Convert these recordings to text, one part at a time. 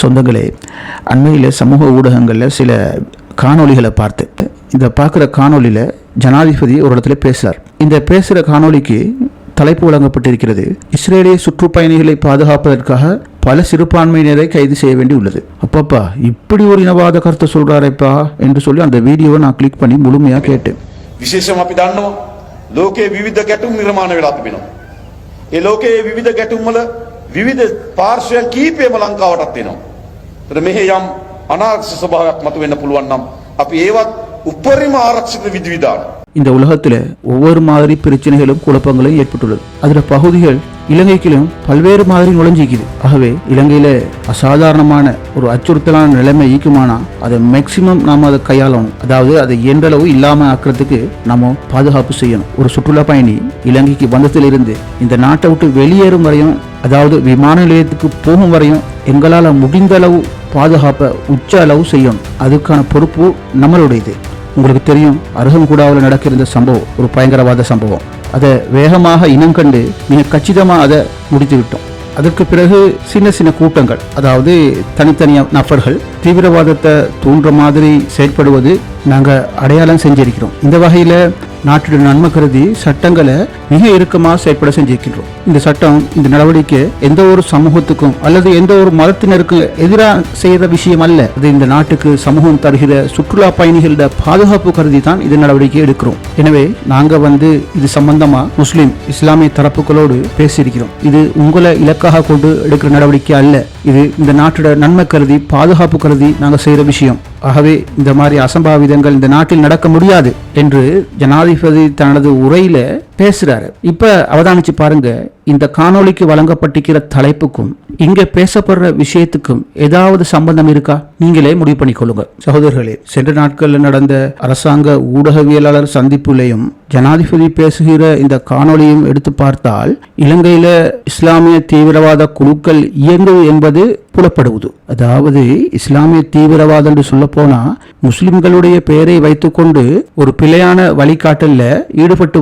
சொந்தங்களே அண்மையில் சமூக ஊடகங்களில் சில காணொளிகளை பார்த்து இந்த பார்க்குற காணொளியில் ஜனாதிபதி ஒரு இடத்துல பேசுகிறார் இந்த பேசுகிற காணொளிக்கு தலைப்பு வழங்கப்பட்டிருக்கிறது இஸ்ரேலிய சுற்றுப்பயணிகளை பாதுகாப்பதற்காக பல சிறுபான்மையினரை கைது செய்ய வேண்டி உள்ளது அப்பப்பா இப்படி ஒரு இனவாத கருத்தை சொல்கிறாரேப்பா என்று சொல்லி அந்த வீடியோவை நான் கிளிக் பண்ணி முழுமையாக கேட்டேன் විශේෂම අපි දන්නවා ලෝකයේ විවිධ ගැටුම් නිර්මාණය වෙලා තිබෙනවා. ඒ ලෝකයේ විවිධ ගැටුම් වල විවිධ පාර්ශ්වයන් කීපයම ලංකාවටත් එනවා. ඒතර මෙහි යම් අනාරක්ෂිත ස්වභාවයක් මතුවෙන්න පුළුවන් නම් අපි ඒවත් උපරිම ආරක්ෂිත විධිවිධාන இந்த உலகத்தில் ஒவ்வொரு மாதிரி பிரச்சனைகளும் குழப்பங்களும் ஏற்பட்டுள்ளது. அதில் பகுதிகள் இலங்கைக்கிலும் பல்வேறு மாதிரி நுழைஞ்சிக்குது. ஆகவே இலங்கையில் அசாதாரணமான ஒரு அச்சுறுத்தலான நிலைமை ஈக்குமானா அதை மேக்சிமம் நாம் அதை கையாளணும். அதாவது அதை இயன்றளவு இல்லாமல் ஆக்கிறதுக்கு நம்ம பாதுகாப்பு செய்யணும். ஒரு சுற்றுலா பயணி இலங்கைக்கு வந்ததிலிருந்து இந்த நாட்டை விட்டு வெளியேறும் வரையும் அதாவது விமான நிலையத்துக்கு போகும் வரையும் எங்களால் முடிந்த அளவு பாதுகாப்பை உச்ச அளவு செய்யணும். அதுக்கான பொறுப்பு நம்மளுடையது. உங்களுக்கு தெரியும் அருகன்கூடாவில் நடக்கிற சம்பவம் ஒரு பயங்கரவாத சம்பவம். அதை வேகமாக இனம் கண்டு மிக கச்சிதமாக அதை முடித்து விட்டோம் அதற்கு பிறகு சின்ன சின்ன கூட்டங்கள் அதாவது தனித்தனிய நபர்கள் தீவிரவாதத்தை தூண்டுற மாதிரி செயற்படுவது நாங்கள் அடையாளம் செஞ்சிருக்கிறோம். இந்த வகையில் நாட்டுடைய நன்மை கருதி சட்டங்களை மிக இறுக்கமாக செயற்பட செஞ்சிருக்கின்றோம். இந்த சட்டம் இந்த நடவடிக்கை எந்த ஒரு சமூகத்துக்கும் அல்லது எந்த ஒரு மதத்தினருக்கும் எதிராக செய்கிற விஷயம் அல்ல. அது இந்த நாட்டுக்கு சமூகம் தருகிற சுற்றுலா பயணிகளோட பாதுகாப்பு கருதி தான் இந்த நடவடிக்கை எடுக்கிறோம். எனவே நாங்க வந்து இது சம்பந்தமா முஸ்லிம் இஸ்லாமிய தரப்புகளோடு பேசியிருக்கிறோம். இது உங்களை இலக்காக கொண்டு எடுக்கிற நடவடிக்கை அல்ல. இது இந்த நாட்டோட நன்மை கருதி பாதுகாப்பு கருதி நாங்கள் செய்கிற விஷயம். ஆகவே இந்த மாதிரி அசம்பாவிதங்கள் இந்த நாட்டில் நடக்க முடியாது என்று ஜனாதிபதி தனது உரையில பேசுறாரு. இப்ப அவதானிச்சு பாருங்க இந்த காணொளிக்கு வழங்கப்பட்டிருக்கிற தலைப்புக்கும் இங்க பேசப்படுற விஷயத்துக்கும் ஏதாவது சம்பந்தம் இருக்கா? நீங்களே முடிவு பண்ணிக்கொள்ளுங்க. சகோதரர்களே சென்ற நாட்களில் நடந்த அரசாங்க ஊடகவியலாளர் சந்திப்புலையும் ஜனாதிபதி பேசுகிற இந்த காணொளியும் எடுத்து பார்த்தால் இலங்கையில இஸ்லாமிய தீவிரவாத குழுக்கள் இயங்குது என்பது புலப்படுவது. அதாவது இஸ்லாமிய தீவிரவாதம் என்று சொல்ல போனா முஸ்லிம்களுடைய பெயரை வைத்துக்கொண்டு ஒரு பிழையான வழிகாட்டல்ல ஈடுபட்டு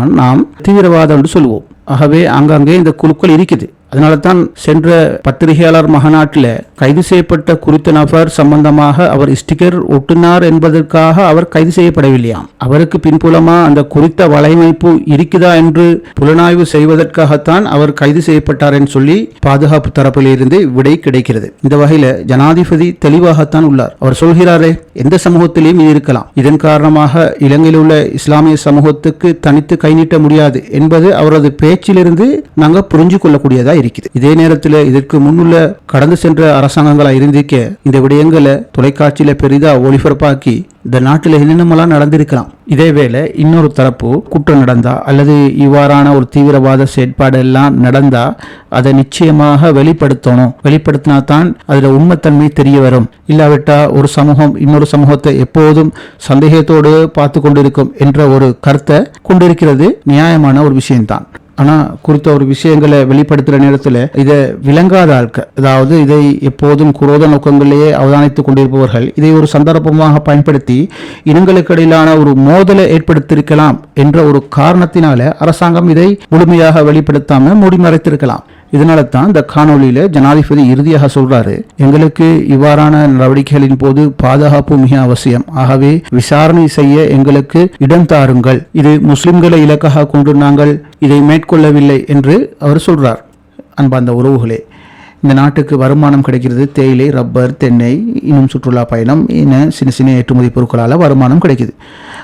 தான் நாம் தீவிரவாதம் என்று சொல்லுவோம். ஆகவே அங்கங்கே இந்த குழுக்கள் இருக்குது. அதனால தான் சென்ற பத்திரிகையாளர் மகநாட்டில் கைது செய்யப்பட்ட குறித்த நபர் சம்பந்தமாக அவர் ஸ்டிக்கர் ஒட்டினார் என்பதற்காக அவர் கைது செய்யப்படவில்லையாம். அவருக்கு பின்புலமா அந்த குறித்த வலையமைப்பு இருக்குதா என்று புலனாய்வு செய்வதற்காகத்தான் அவர் கைது செய்யப்பட்டார் என்று சொல்லி பாதுகாப்பு தரப்பிலிருந்து விடை கிடைக்கிறது. இந்த வகையில ஜனாதிபதி தெளிவாகத்தான் உள்ளார். அவர் சொல்கிறாரே எந்த சமூகத்திலையும் இது இருக்கலாம். இதன் காரணமாக இலங்கையில் உள்ள இஸ்லாமிய சமூகத்துக்கு தனித்து கை நீட்ட முடியாது என்பது அவரது பேச்சிலிருந்து நாங்கள் புரிஞ்சு கொள்ளக்கூடியதா இருக்குது. இதே நேரத்தில் இதற்கு முன்னுள்ள கடந்து சென்ற அரசாங்கங்களா இருந்திருக்க இந்த விடயங்களை தொலைக்காட்சியில பெரிதா ஒளிபரப்பாக்கி இந்த நாட்டில் என்னென்னமெல்லாம் நடந்திருக்கலாம். இதேவேளை இன்னொரு தரப்பு குற்றம் நடந்தா அல்லது இவ்வாறான ஒரு தீவிரவாத செயற்பாடு எல்லாம் நடந்தா அதை நிச்சயமாக வெளிப்படுத்தணும். வெளிப்படுத்தினா தான் அதுல உண்மைத்தன்மை தெரிய வரும். இல்லாவிட்டா ஒரு சமூகம் இன்னொரு சமூகத்தை எப்போதும் சந்தேகத்தோடு பார்த்து கொண்டிருக்கும் என்ற ஒரு கருத்தை கொண்டிருக்கிறது நியாயமான ஒரு விஷயம்தான். ஆனா குறித்த ஒரு விஷயங்களை வெளிப்படுத்துற நேரத்தில் இதை விளங்காத ஆட்கள். அதாவது இதை எப்போதும் குரோத நோக்கங்களிலேயே அவதானித்துக் கொண்டிருப்பவர்கள் இதை ஒரு சந்தர்ப்பமாக பயன்படுத்தி இனங்களுக்கு இடையிலான ஒரு மோதலை ஏற்படுத்தியிருக்கலாம் என்ற ஒரு காரணத்தினால அரசாங்கம் இதை முழுமையாக வெளிப்படுத்தாம மூடி மறைத்திருக்கலாம் இதனால தான் இந்த காணொலியில ஜனாதிபதி இறுதியாக சொல்றாரு எங்களுக்கு இவ்வாறான நடவடிக்கைகளின் போது பாதுகாப்பு மிக அவசியம். ஆகவே விசாரணை செய்ய எங்களுக்கு இடம் தாருங்கள். இது முஸ்லிம்களை இலக்காக கொண்டு நாங்கள் இதை மேற்கொள்ளவில்லை என்று அவர் சொல்றார். அன்பார்ந்த உறவுகளே இந்த நாட்டுக்கு வருமானம் கிடைக்கிறது. தேயிலை ரப்பர் தென்னை இன்னும் சுற்றுலா பயணம் என சின்ன சின்ன ஏற்றுமதி பொருட்களால் வருமானம் கிடைக்குது.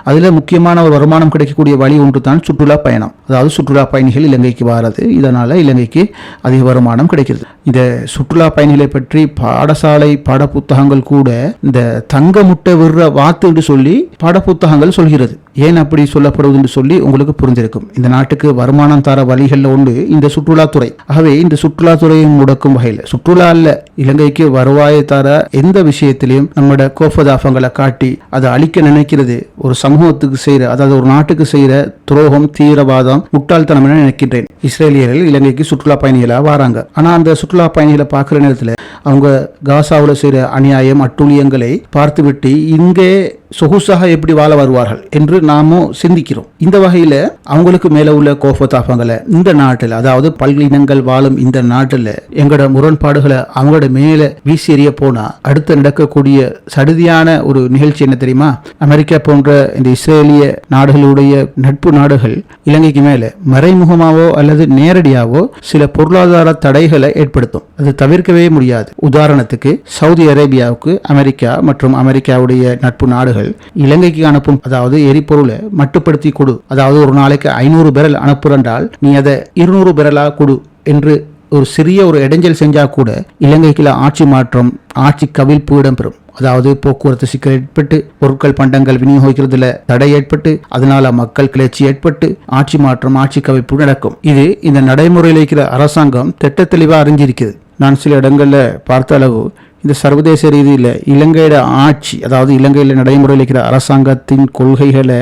அதில் முக்கியமான ஒரு வருமானம் கிடைக்கக்கூடிய வழி ஒன்று தான் சுற்றுலா பயணம். அதாவது சுற்றுலா பயணிகள் இலங்கைக்கு வராது இதனால் இலங்கைக்கு அதிக வருமானம் கிடைக்கிறது. இந்த சுற்றுலா பயணிகளை பற்றி பாடசாலை பாடப்புத்தகங்கள் கூட இந்த தங்க முட்டை விடுற வாத்து என்று சொல்லி பாடப்புத்தகங்கள் சொல்கிறது. ஏன் அப்படி சொல்லப்படுவது என்று சொல்லி உங்களுக்கு புரிஞ்சிருக்கும் இந்த நாட்டுக்கு வருமானம் தர வழிகளில் உண்டு இந்த சுற்றுலாத்துறை. ஆகவே இந்த சுற்றுலாத்துறையை முடக்கும் வகையில் சுற்றுலா அல்ல இலங்கைக்கு வருவாயை தர எந்த விஷயத்திலையும் நம்மளோட கோபதாபங்களை காட்டி அதை அழிக்க நினைக்கிறது. ஒரு சமூகத்துக்கு செய்கிற அதாவது ஒரு நாட்டுக்கு செய்கிற துரோகம் தீவிரவாதம் முட்டாள்தனம் என நினைக்கின்றேன். இஸ்ரேலியர்கள் இலங்கைக்கு சுற்றுலா பயணிகளாக வராங்க. ஆனால் அந்த சுற்றுலா பயணிகளை பார்க்குற நேரத்தில் அவங்க காசாவில் செய்கிற அநியாயம் அட்டூழியங்களை பார்த்துவிட்டு இங்கே சொகுசாக எப்படி வாழ வருவார்கள் என்று நாமும் சிந்திக்கிறோம். இந்த வகையில் அவங்களுக்கு மேல உள்ள கோபத்தாபங்களை இந்த நாட்டில் அதாவது பல்லினங்கள் வாழும் இந்த நாட்டில் எங்களோட முரண்பாடுகளை அவங்களோட மேல வீசி எறிய போனா அடுத்து நடக்கக்கூடிய சடுதியான ஒரு நிகழ்ச்சி என்ன தெரியுமா? அமெரிக்கா போன்ற இந்த இஸ்ரேலிய நாடுகளுடைய நட்பு நாடுகள் இலங்கைக்கு மேல மறைமுகமாவோ அல்லது நேரடியாவோ சில பொருளாதார தடைகளை ஏற்படுத்தும். அது தவிர்க்கவே முடியாது. உதாரணத்துக்கு சவுதி அரேபியாவுக்கு அமெரிக்கா மற்றும் அமெரிக்காவுடைய நட்பு நாடுகள் இலங்கைக்கு அனுப்பும் அதாவது எரிபொருளை மட்டுப்படுத்தி கொடு. அதாவது ஒரு நாளைக்கு ஐநூறு பெரல் அனுப்புறன்றால் நீ அதை இருநூறு பெரலா கொடு என்று ஒரு சிறிய ஒரு இடைஞ்சல் செஞ்சால் கூட இலங்கைக்குள்ள ஆட்சி மாற்றம் ஆட்சி கவிழ்ப்பு இடம்பெறும். அதாவது போக்குவரத்து சிக்கல் ஏற்பட்டு பொருட்கள் பண்டங்கள் விநியோகிக்கிறதுல தடை ஏற்பட்டு அதனால மக்கள் கிளர்ச்சி ஏற்பட்டு ஆட்சி மாற்றம் ஆட்சி கவிழ்ப்பு நடக்கும். இது இந்த நடைமுறையில் இருக்கிற அரசாங்கம் திட்ட தெளிவாக அறிஞ்சிருக்குது நான் சில இடங்களில் பார்த்த அளவு இந்த சர்வதேச ரீதியில் இலங்கையோட ஆட்சி அதாவது இலங்கையில் நடைமுறையில் இருக்கிற அரசாங்கத்தின் கொள்கைகளை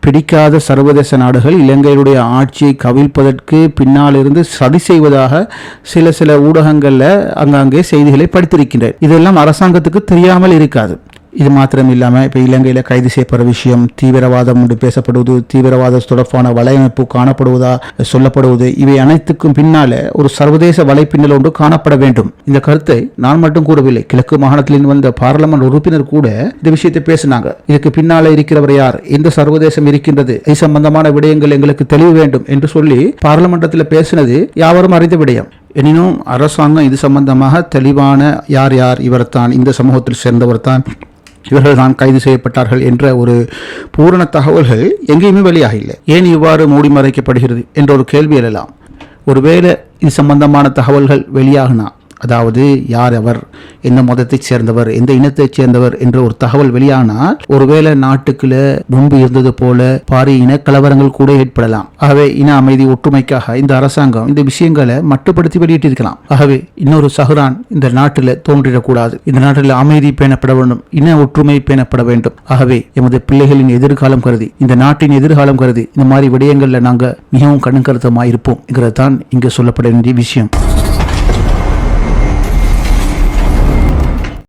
பிடிக்காத சர்வதேச நாடுகள் இலங்கையுடைய ஆட்சியை கவிழ்ப்பதற்கு பின்னால் இருந்து சதி செய்வதாக சில சில ஊடகங்களில் அங்கங்கே செய்திகளை படித்திருக்கின்றேன். இதெல்லாம் அரசாங்கத்துக்கு தெரியாமல் இருக்காது. இது மாத்திரம் இல்லாமல் இப்போ இலங்கையில் கைது செய்யப்படுற விஷயம் தீவிரவாதம் என்று பேசப்படுவது தீவிரவாத தொடர்பான வலையமைப்பு காணப்படுவதா சொல்லப்படுவது இவை அனைத்துக்கும் பின்னால ஒரு சர்வதேச வலைப்பின்னல் ஒன்று காணப்பட வேண்டும். இந்த கருத்தை நான் மட்டும் கூறவில்லை. கிழக்கு மாகாணத்திலிருந்து வந்த பாராளுமன்ற உறுப்பினர் கூட இந்த விஷயத்தை பேசினாங்க. இதுக்கு பின்னால இருக்கிறவர் யார்? எந்த சர்வதேசம் இருக்கின்றது? இது சம்பந்தமான விடயங்கள் எங்களுக்கு தெளிவு வேண்டும் என்று சொல்லி பாராளுமன்றத்தில் பேசினது யாவரும் அறிந்த விடயம். எனினும் அரசாங்கம் இது சம்பந்தமாக தெளிவான யார் யார் இவர்தான் இந்த சமூகத்தில் சேர்ந்தவர் தான் இவர்கள் தான் கைது செய்யப்பட்டார்கள் என்ற ஒரு பூரண தகவல்கள் எங்கேயுமே வெளியாக இல்லை ஏன் இவ்வாறு மூடி மறைக்கப்படுகிறது என்ற ஒரு கேள்வி எழலாம். ஒருவேளை இது சம்பந்தமான தகவல்கள் வெளியாகினா அதாவது யார் அவர் எந்த மதத்தைச் சேர்ந்தவர் எந்த இனத்தைச் சேர்ந்தவர் என்ற ஒரு தகவல் வெளியானால் ஒருவேளை நாட்டுக்குள்ள முன்பு இருந்தது போல பாரிய இன கலவரங்கள் கூட ஏற்படலாம். ஆகவே இன அமைதி ஒற்றுமைக்காக இந்த அரசாங்கம் இந்த விஷயங்களை மட்டுப்படுத்தி வெளியிட்டிருக்கலாம். ஆகவே இன்னொரு சஹரான் இந்த நாட்டில் தோன்றிடக்கூடாது. இந்த நாட்டில் அமைதி பேணப்பட வேண்டும் இன ஒற்றுமை பேணப்பட வேண்டும். ஆகவே எமது பிள்ளைகளின் எதிர்காலம் கருதி இந்த நாட்டின் எதிர்காலம் கருதி இந்த மாதிரி விடயங்களில் நாங்கள் மிகவும் கண்ணுக்கருத்தமாக இருப்போம் தான் இங்கே சொல்லப்பட வேண்டிய விஷயம்.